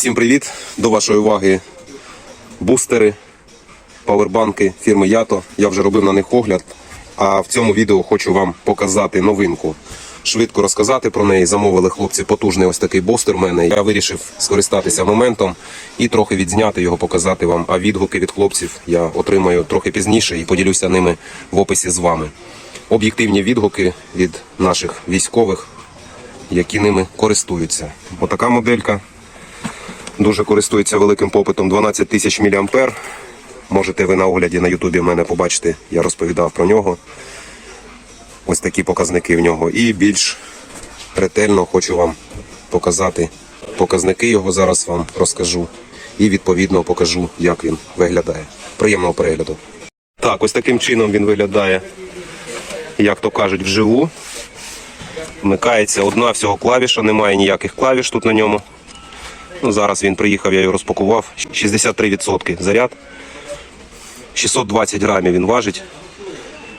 Всім привіт! До вашої уваги бустери, павербанки фірми Ято. Я вже робив на них огляд. А в цьому відео хочу вам показати новинку. Швидко розказати про неї. Замовили хлопці потужний ось такий бустер в мене. Я вирішив скористатися моментом і трохи відзняти його, показати вам. А відгуки від хлопців я отримаю трохи пізніше і поділюся ними в описі з вами. Об'єктивні відгуки від наших військових, які ними користуються. Отака моделька дуже користується великим попитом 12 тисяч мА. Можете ви на огляді на Ютубі мене побачити, я розповідав про нього. Ось такі показники в нього. І більш ретельно хочу вам показати показники його зараз вам розкажу. І відповідно покажу, як він виглядає. Приємного перегляду. Так, ось таким чином він виглядає, як то кажуть, вживу. Вмикається одна всього клавіша, немає ніяких клавіш тут на ньому. Ну, зараз він приїхав, я його розпакував. 63% заряд. 620 грамів він важить.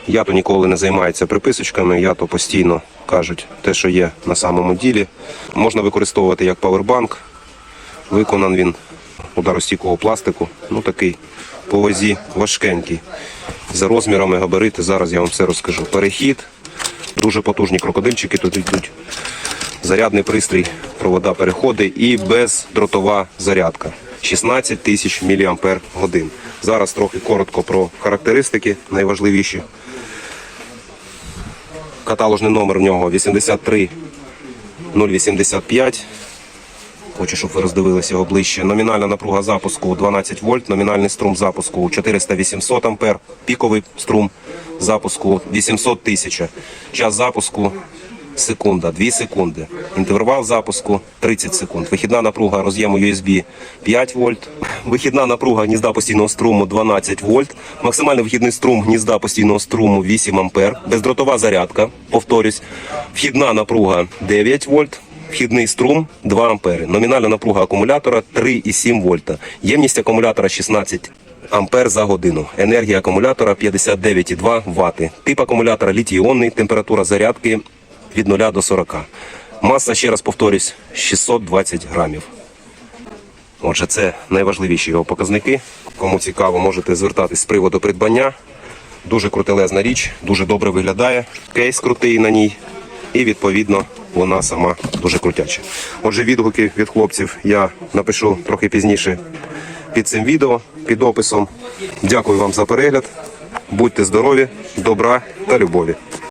Я то ніколи не займаюся приписочками, я то постійно кажуть те, що є на самому ділі. Можна використовувати як павербанк. Виконан він ударостійкого пластику. Ну такий по вазі важкенький. За розмірами габарити, зараз я вам все розкажу. Перехід. Дуже потужні крокодильчики тут йдуть зарядний пристрій, провода переходи і бездротова зарядка. 16 тисяч мАч. Зараз трохи коротко про характеристики найважливіші. Каталожний номер в нього 83 085. Хочу, щоб ви роздивилися його ближче. Номінальна напруга запуску 12 вольт, номінальний струм запуску 400-800 ампер, піковий струм запуску 800 тисяч. Час запуску секунда, 2 секунди. Інтервал запуску 30 секунд. Вихідна напруга роз'єму USB 5 вольт. Вихідна напруга гнізда постійного струму 12 вольт. Максимальний вихідний струм гнізда постійного струму 8 ампер. Бездротова зарядка, повторюсь. Вхідна напруга 9 вольт. Вхідний струм 2 ампери. Номінальна напруга акумулятора 3,7 вольта. Ємність акумулятора 16 ампер за годину. Енергія акумулятора 59,2 Вт. Тип акумулятора літій-іонний, температура зарядки від 0 до 40. Маса, ще раз повторюсь, 620 грамів. Отже, це найважливіші його показники. Кому цікаво, можете звертатись з приводу придбання. Дуже крутелезна річ, дуже добре виглядає. Кейс крутий на ній. І відповідно вона сама дуже крутяча. Отже, відгуки від хлопців я напишу трохи пізніше під цим відео, під описом. Дякую вам за перегляд. Будьте здорові, добра та любові.